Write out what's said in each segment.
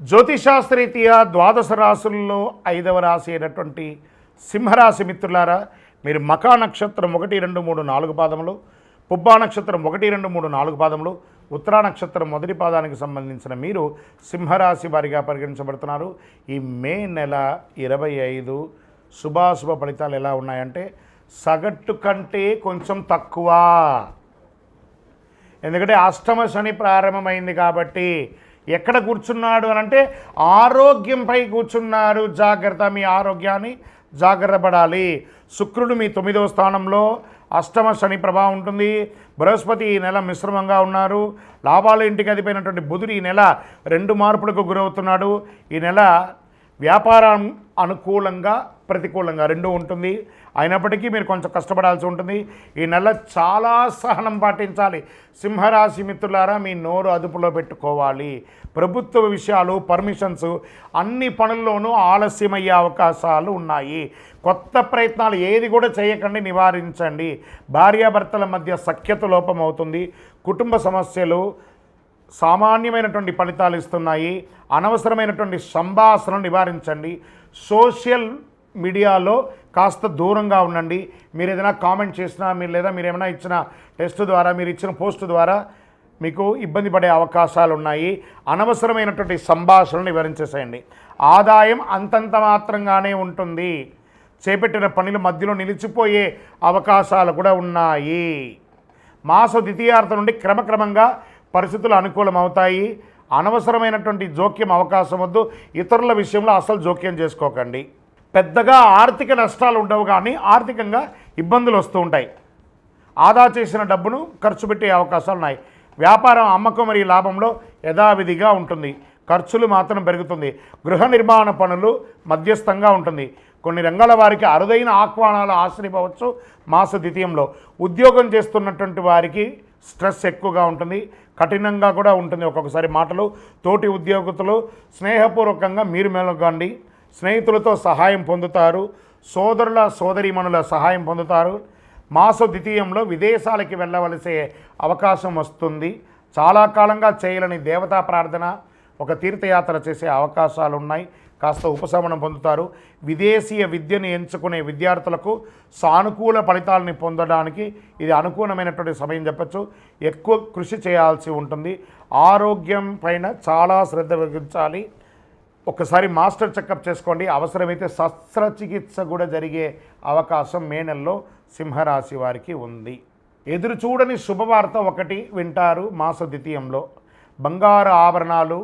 జ్యోతిశాస్త్రీతీయ ద్వాదశ రాశుల్లో ఐదవ రాశి అయినటువంటి సింహరాశి మిత్రులారా మీరు మకా నక్షత్రం ఒకటి రెండు మూడు నాలుగు పాదములు పుబ్బా నక్షత్రం ఒకటి రెండు మూడు నాలుగు పాదములు ఉత్తరా నక్షత్రం మొదటి పాదానికి సంబంధించిన మీరు సింహరాశి వారిగా పరిగణించబడుతున్నారు. ఈ మే నెల ఇరవై ఐదు శుభాశుభ ఫలితాలు ఎలా ఉన్నాయంటే సగటు కంటే కొంచెం తక్కువ. ఎందుకంటే అష్టమ శని ప్రారంభమైంది కాబట్టి ఎక్కడ కూర్చున్నాడు అని అంటే ఆరోగ్యంపై కూర్చున్నారు జాగ్రత్త మీ ఆరోగ్యాన్ని జాగ్రత్త పడాలి శుక్రుడు మీ తొమ్మిదవ స్థానంలో అష్టమ శని ప్రభావం ఉంటుంది. బృహస్పతి ఈ నెల మిశ్రమంగా ఉన్నారు. లాభాల ఇంటికి అదిపోయినటువంటి బుధుడు ఈ నెల రెండు మార్పులకు గురవుతున్నాడు. ఈ నెల వ్యాపారం అనుకూలంగా ప్రతికూలంగా రెండు ఉంటుంది. అయినప్పటికీ మీరు కొంచెం కష్టపడాల్సి ఉంటుంది. ఈ నెల చాలా సహనం పాటించాలి. సింహరాశి మిత్రులారా మీ నోరు అదుపులో పెట్టుకోవాలి. ప్రభుత్వ విషయాలు పర్మిషన్స్ అన్ని పనుల్లోనూ ఆలస్యమయ్యే అవకాశాలు ఉన్నాయి. కొత్త ప్రయత్నాలు ఏది కూడా చేయకండి నివారించండి. భార్యాభర్తల మధ్య సఖ్యత లోపం అవుతుంది. కుటుంబ సమస్యలు సామాన్యమైనటువంటి ఫలితాలు ఇస్తున్నాయి. అనవసరమైనటువంటి సంభాషణను నివారించండి. సోషల్ మీడియాలో కాస్త దూరంగా ఉండండి. మీరు ఏదైనా కామెంట్ చేసినా మీరు లేదా మీరు ఏమైనా ఇచ్చిన టెస్ట్ ద్వారా మీరు ఇచ్చిన పోస్ట్ ద్వారా మీకు ఇబ్బంది పడే అవకాశాలు ఉన్నాయి. అనవసరమైనటువంటి సంభాషణను వివరించేసేయండి ఆదాయం అంతంత మాత్రంగానే ఉంటుంది. చేపట్టిన పనులు మధ్యలో నిలిచిపోయే అవకాశాలు కూడా ఉన్నాయి. మాస ద్వితీయార్థ నుండి క్రమక్రమంగా పరిస్థితులు అనుకూలమవుతాయి. అనవసరమైనటువంటి జోక్యం అవకాశం వద్దు. ఇతరుల విషయంలో అసలు జోక్యం చేసుకోకండి. పెద్దగా ఆర్థిక నష్టాలు ఉండవు కానీ ఆర్థికంగా ఇబ్బందులు వస్తూ ఉంటాయి. ఆదా చేసిన డబ్బును ఖర్చు పెట్టే అవకాశాలు ఉన్నాయి. వ్యాపారం అమ్మకం మరియు లాభంలో యథావిధిగా ఉంటుంది. ఖర్చులు మాత్రం పెరుగుతుంది. గృహ నిర్మాణ పనులు మధ్యస్థంగా ఉంటుంది. కొన్ని రంగాల వారికి అరుదైన ఆహ్వానాలు ఆశ్రయిపోవచ్చు మాస ద్వితీయంలో. ఉద్యోగం చేస్తున్నటువంటి వారికి స్ట్రెస్ ఎక్కువగా ఉంటుంది. కఠినంగా కూడా ఉంటుంది. ఒక్కొక్కసారి మాటలు తోటి ఉద్యోగతులు స్నేహపూర్వకంగా మీరు మెలగండి స్నేహితులతో సహాయం పొందుతారు సోదరుల సోదరీమణుల సహాయం పొందుతారు. మాస ద్వితీయంలో విదేశాలకి వెళ్ళవలసే అవకాశం వస్తుంది. చాలా కాలంగా చేయలేని దేవతా ప్రార్థన ఒక తీర్థయాత్ర చేసే అవకాశాలు ఉన్నాయి కాస్త ఉపశమనం పొందుతారు. విదేశీయ విద్యను ఎంచుకునే విద్యార్థులకు సానుకూల ఫలితాలని పొందడానికి ఇది అనుకూలమైనటువంటి సమయం చెప్పచ్చు. ఎక్కువ కృషి చేయాల్సి ఉంటుంది. ఆరోగ్యం పైన చాలా శ్రద్ధ వహించాలి. ఒకసారి మాస్టర్ చెకప్ చేసుకోండి. అవసరమైతే శస్త్రచికిత్స కూడా జరిగే అవకాశం మే నెలలో సింహరాశి వారికి ఉంది. ఎదురు చూడని శుభవార్త ఒకటి వింటారు మాస ద్వితీయంలో. బంగారు ఆభరణాలు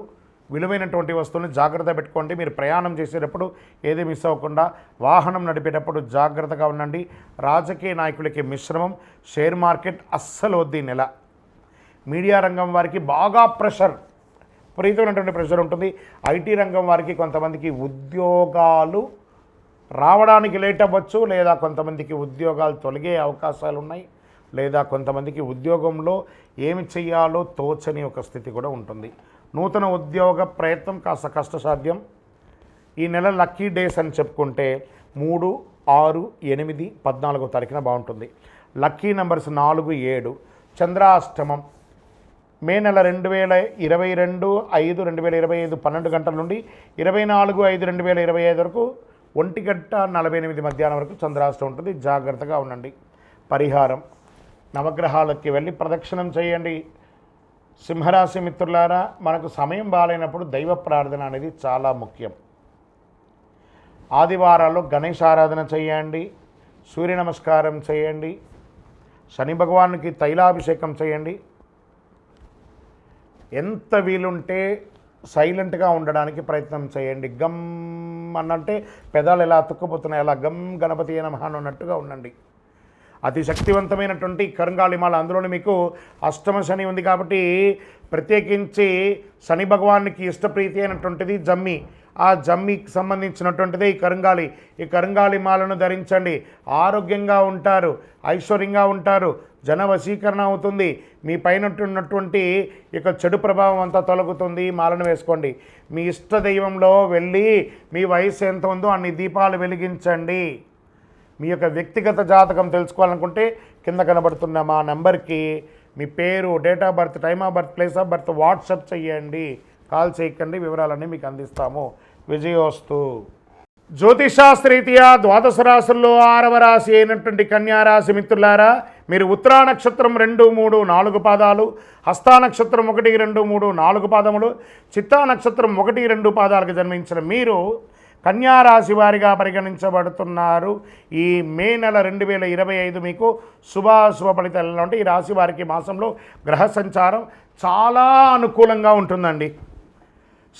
విలువైనటువంటి వస్తువులను జాగ్రత్త పెట్టుకోండి. మీరు ప్రయాణం చేసేటప్పుడు ఏది మిస్ అవ్వకుండా వాహనం నడిపేటప్పుడు జాగ్రత్తగా ఉండండి. రాజకీయ నాయకులకి మిశ్రమం షేర్ మార్కెట్ అస్సలు వద్ది నెల. మీడియా రంగం వారికి బాగా ప్రెషర్. విపరీతమైనటువంటి ప్రెషర్ ఉంటుంది. ఐటీ రంగం వారికి కొంతమందికి ఉద్యోగాలు రావడానికి లేట్ అవ్వచ్చు లేదా కొంతమందికి ఉద్యోగాలు తొలగే అవకాశాలు ఉన్నాయి లేదా కొంతమందికి ఉద్యోగంలో ఏమి చేయాలో తోచని ఒక స్థితి కూడా ఉంటుంది. నూతన ఉద్యోగ ప్రయత్నం కాస్త కష్టసాధ్యం. ఈ నెల లక్కీ డేస్ అని చెప్పుకుంటే మూడు ఆరు ఎనిమిది పద్నాలుగో తారీఖున బాగుంటుంది. లక్కీ నెంబర్స్ నాలుగు ఏడు. చంద్రాష్టమం మే నెల రెండు వేల ఇరవై రెండు ఐదు రెండు వేల ఇరవై ఐదు పన్నెండు గంటల నుండి ఇరవై నాలుగు ఐదు రెండు వేల ఇరవై ఐదు వరకు ఒంటి గంట నలభై ఎనిమిది మధ్యాహ్నం వరకు చంద్రాష్టం ఉంటుంది. జాగ్రత్తగా ఉండండి. పరిహారం. నవగ్రహాలకి వెళ్ళి ప్రదక్షిణం చేయండి. సింహరాశి మిత్రులారా మనకు సమయం బాగాలేనప్పుడు దైవ ప్రార్థన అనేది చాలా ముఖ్యం. ఆదివారాల్లో గణేష్ ఆరాధన చేయండి. సూర్య నమస్కారం చేయండి. శని భగవానికి తైలాభిషేకం చేయండి. ఎంత వీలుంటే సైలెంట్గా ఉండడానికి ప్రయత్నం చేయండి. గమ్ అన్నంటే పెదాలు ఎలా అతుక్కుపోతున్నాయి అలా గమ్ గణపతి నమహాన్ అన్నట్టుగా ఉండండి. అతి శక్తివంతమైనటువంటి కరుంగాళిమాల అందులోనే మీకు అష్టమ శని ఉంది కాబట్టి ప్రత్యేకించి శని భగవానికి ఇష్టప్రీతి అయినటువంటిది జమ్మి. ఆ జమ్మికి సంబంధించినటువంటిదే ఈ కరుంగాలి. ఈ కరుంగాలి మాలను ధరించండి. ఆరోగ్యంగా ఉంటారు ఐశ్వర్యంగా ఉంటారు. జన వశీకరణ అవుతుంది. మీ పైన ఉన్నటువంటి ఇక చెడు ప్రభావం అంతా తొలగుతుంది. మాలను వేసుకోండి. మీ ఇష్ట దైవంలో వెళ్ళి మీ వయసు ఎంత ఉందో అన్ని దీపాలు వెలిగించండి. మీ యొక్క వ్యక్తిగత జాతకం తెలుసుకోవాలనుకుంటే కింద కనబడుతున్న మా నెంబర్కి మీ పేరు date of birth time of birth place of birth WhatsApp చేయండి. కాల్ చేయకండి వివరాలన్నీ మీకు అందిస్తాము. విజయోస్తు. జ్యోతిషాస్త్రీత్యా ద్వాదశ రాశుల్లో ఆరవ రాశి అయినటువంటి కన్యారాశి మిత్రులారా మీరు ఉత్తరా నక్షత్రం రెండు మూడు నాలుగు పాదాలు హస్తా నక్షత్రం ఒకటి రెండు మూడు నాలుగు పాదములు చిత్తా నక్షత్రం ఒకటి రెండు పాదాలకు జన్మించిన మీరు కన్యారాశి వారిగా పరిగణించబడుతున్నారు. ఈ మే నెల రెండు వేల ఇరవై ఐదు మీకు శుభాశుభ ఫలితాలు అంటే ఈ రాశి వారికి మాసంలో గ్రహ సంచారం చాలా అనుకూలంగా ఉంటుందండి.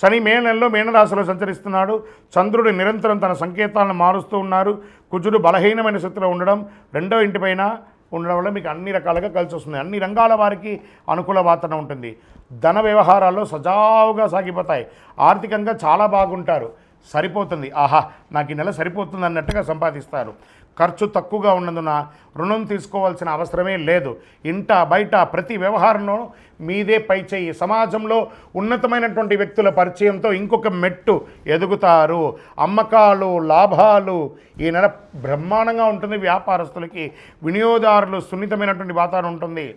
శని మే నెలలో మీనరాశిలో సంచరిస్తున్నాడు. చంద్రుడు నిరంతరం తన సంకేతాలను మారుస్తూ ఉన్నారు. కుజుడు బలహీనమైన స్థితిలో ఉండడం రెండో ఇంటిపైన ఉండడం వల్ల మీకు అన్ని రకాలుగా కలిసి వస్తుంది. అన్ని రంగాల వారికి అనుకూల వాతావరణం ఉంటుంది. ధన వ్యవహారాల్లో సజావుగా సాగిపోతాయి. ఆర్థికంగా చాలా బాగుంటారు. సరిపోతుంది. ఆహా నాకు ఈ నెల సరిపోతుంది అన్నట్టుగా సంపాదిస్తారు. ఖర్చు తక్కువగా ఉన్నందున రుణం తీసుకోవాల్సిన అవసరమే లేదు. ఇంట బయట ప్రతి వ్యవహారంలో మీదే పై చేయి. సమాజంలో ఉన్నతమైనటువంటి వ్యక్తుల పరిచయంతో ఇంకొక మెట్టు ఎదుగుతారు. అమ్మకాలు లాభాలు ఈ నెల బ్రహ్మాండంగా ఉంటుంది. వ్యాపారస్తులకి వినియోగదారులు సున్నితమైనటువంటి వాతావరణం ఉంటుంది.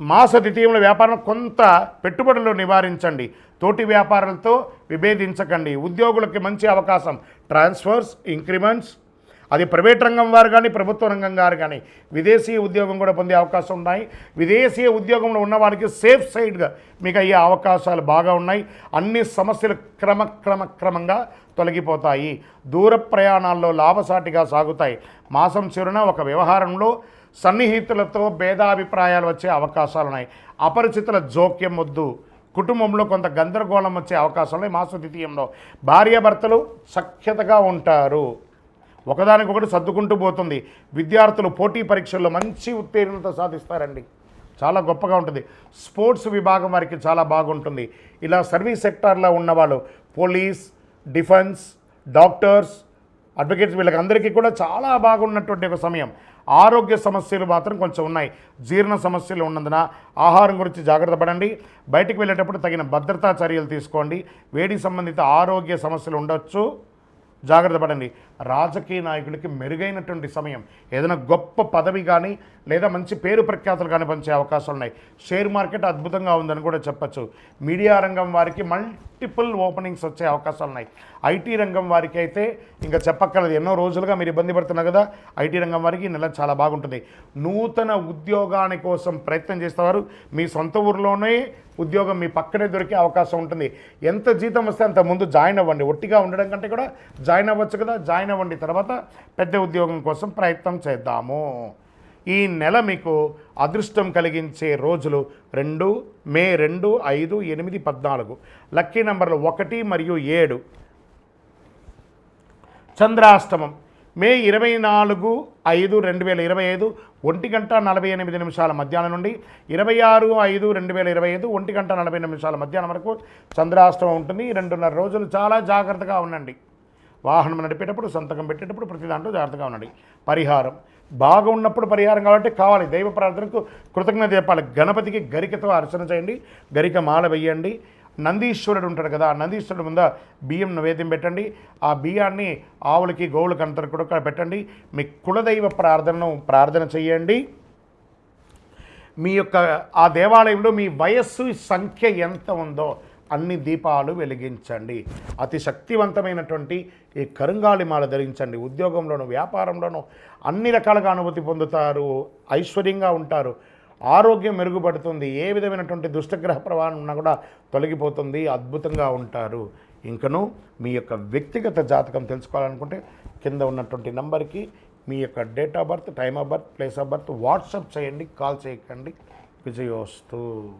మాస ద్వితీయంలో వ్యాపారం కొంత పెట్టుబడులు నివారించండి. తోటి వ్యాపారాలతో విభేదించకండి. ఉద్యోగులకి మంచి అవకాశం. ట్రాన్స్ఫర్స్ ఇంక్రిమెంట్స్ అది ప్రైవేట్ రంగం వారు కానీ ప్రభుత్వ రంగం వారు కానీ విదేశీ ఉద్యోగం కూడా పొందే అవకాశం ఉన్నాయి. విదేశీ ఉద్యోగంలో ఉన్న వారికి సేఫ్ సైడ్గా మీకు అయ్యే అవకాశాలు బాగా ఉన్నాయి. అన్ని సమస్యలు క్రమక్రమ క్రమంగా తొలగిపోతాయి. దూర ప్రయాణాల్లో లాభసాటిగా సాగుతాయి. మాసం చిరున ఒక వ్యవహారంలో సన్నిహితులతో భేదాభిప్రాయాలు వచ్చే అవకాశాలు ఉన్నాయి. అపరిచితుల జోక్యం వద్దు. కుటుంబంలో కొంత గందరగోళం వచ్చే అవకాశాలు ఉన్నాయి. మాస ద్వితీయంలో భార్యాభర్తలు సఖ్యతగా ఉంటారు. ఒకదానికొకటి సర్దుకుంటూ పోతుంది. విద్యార్థులు పోటీ పరీక్షల్లో మంచి ఉత్తీర్ణత సాధిస్తారండి. చాలా గొప్పగా ఉంటుంది. స్పోర్ట్స్ విభాగం వారికి చాలా బాగుంటుంది. ఇలా సర్వీస్ సెక్టార్లో ఉన్నవాళ్ళు పోలీస్ డిఫెన్స్ డాక్టర్స్ అడ్వకేట్స్ వీళ్ళకి అందరికీ కూడా చాలా బాగున్నటువంటి ఒక సమయం. ఆరోగ్య సమస్యలు మాత్రం కొంచెం ఉన్నాయి. జీర్ణ సమస్యలు ఉన్నందున ఆహారం గురించి జాగ్రత్త పడండి. బయటికి వెళ్ళేటప్పుడు తగిన భద్రతా చర్యలు తీసుకోండి. వేడి సంబంధిత ఆరోగ్య సమస్యలు ఉండొచ్చు. జాగ్రత్త పడండి. రాజకీయ నాయకులకి మెరుగైనటువంటి సమయం. ఏదైనా గొప్ప పదవి కానీ లేదా మంచి పేరు ప్రఖ్యాతలు కానీ పంచే అవకాశాలు ఉన్నాయి షేర్ మార్కెట్ అద్భుతంగా ఉందని కూడా చెప్పచ్చు. మీడియా రంగం వారికి మల్టిపుల్ ఓపెనింగ్స్ వచ్చే అవకాశాలు ఉన్నాయి. ఐటీ రంగం వారికి అయితే ఇంకా చెప్పక్కర్లేదు. ఎన్నో రోజులుగా మీరు ఇబ్బంది పడుతున్నారు కదా ఐటీ రంగం వారికి ఈ నెల చాలా బాగుంటుంది. నూతన ఉద్యోగాని కోసం ప్రయత్నం చేసేవారు. మీ సొంత ఊరిలోనే ఉద్యోగం మీ పక్కనే దొరికే అవకాశం ఉంటుంది. ఎంత జీతం వస్తే అంత ముందు జాయిన్ అవ్వండి. ఒట్టిగా ఉండడం కంటే కూడా జాయిన్ అవ్వచ్చు కదా జాయిన్ అవ్వండి. తర్వాత పెద్ద ఉద్యోగం కోసం ప్రయత్నం చేద్దాము. ఈ నెల మీకు అదృష్టం కలిగించే రోజులు రెండు మే రెండు ఐదు ఎనిమిది పద్నాలుగు. లక్కీ నంబర్లు ఒకటి మరియు ఏడు. చంద్రాష్టమం. మే ఇరవై నాలుగు ఐదు రెండు వేల ఇరవై ఐదు ఒంటి గంట నలభై ఎనిమిది నిమిషాల మధ్యాహ్నం నుండి ఇరవై ఆరు ఐదు రెండు వేల ఇరవై ఐదు ఒంటి గంట నలభై నిమిషాల మధ్యాహ్నం వరకు చంద్రాష్టమం ఉంటుంది. రెండున్నర రోజులు చాలా జాగ్రత్తగా ఉండండి. వాహనం నడిపేటప్పుడు సంతకం పెట్టేటప్పుడు ప్రతి దాంట్లో జాగ్రత్తగా ఉండండి. పరిహారం. బాగా ఉన్నప్పుడు పరిహారం కాబట్టి కావాలి. దైవ ప్రార్థనకు కృతజ్ఞత చెప్పాలి. గణపతికి గరికతో అర్చన చేయండి. గరిక మాల వేయండి. నందీశ్వరుడు ఉంటాడు కదా ఆ నందీశ్వరుడు ముందు బియ్యం నైవేద్యం పెట్టండి. ఆ బియ్యాన్ని ఆవులకి గోవులకి అంతరు కూడా పెట్టండి. మీ కులదైవ ప్రార్థనను ప్రార్థన చేయండి. మీ యొక్క ఆ దేవాలయంలో మీ వయస్సు సంఖ్య ఎంత ఉందో అన్ని దీపాలు వెలిగించండి. అతి శక్తివంతమైనటువంటి ఈ కరుంగాలి మాల ధరించండి. ఉద్యోగంలోను వ్యాపారంలోను అన్ని రకాలుగా అనుభూతి పొందుతారు. ఐశ్వర్యంగా ఉంటారు. ఆరోగ్యం మెరుగుపడుతుంది. ఏ విధమైనటువంటి దుష్టగ్రహ ప్రవాహం ఉన్నా కూడా తొలగిపోతుంది. అద్భుతంగా ఉంటారు. ఇంకను మీ యొక్క వ్యక్తిగత జాతకం తెలుసుకోవాలనుకుంటే కింద ఉన్నటువంటి నంబర్కి మీ యొక్క date of birth time of birth place of birth WhatsApp చేయండి కాల్ చేయకండి. విజయోస్తు.